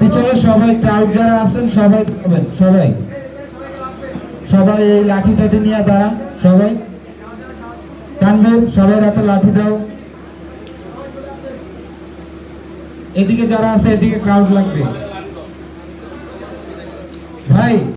পিছনে সবাই ক্রাউড যারা আছেন সবাই থাকবেন সবাই সবাই এই লাঠি টাঠি নিয়ে দাঁড়া সবাই কানবেন সবাই রাতে লাঠি দাও এদিকে যারা আছে এদিকে ক্রাউড লাগবে ভাই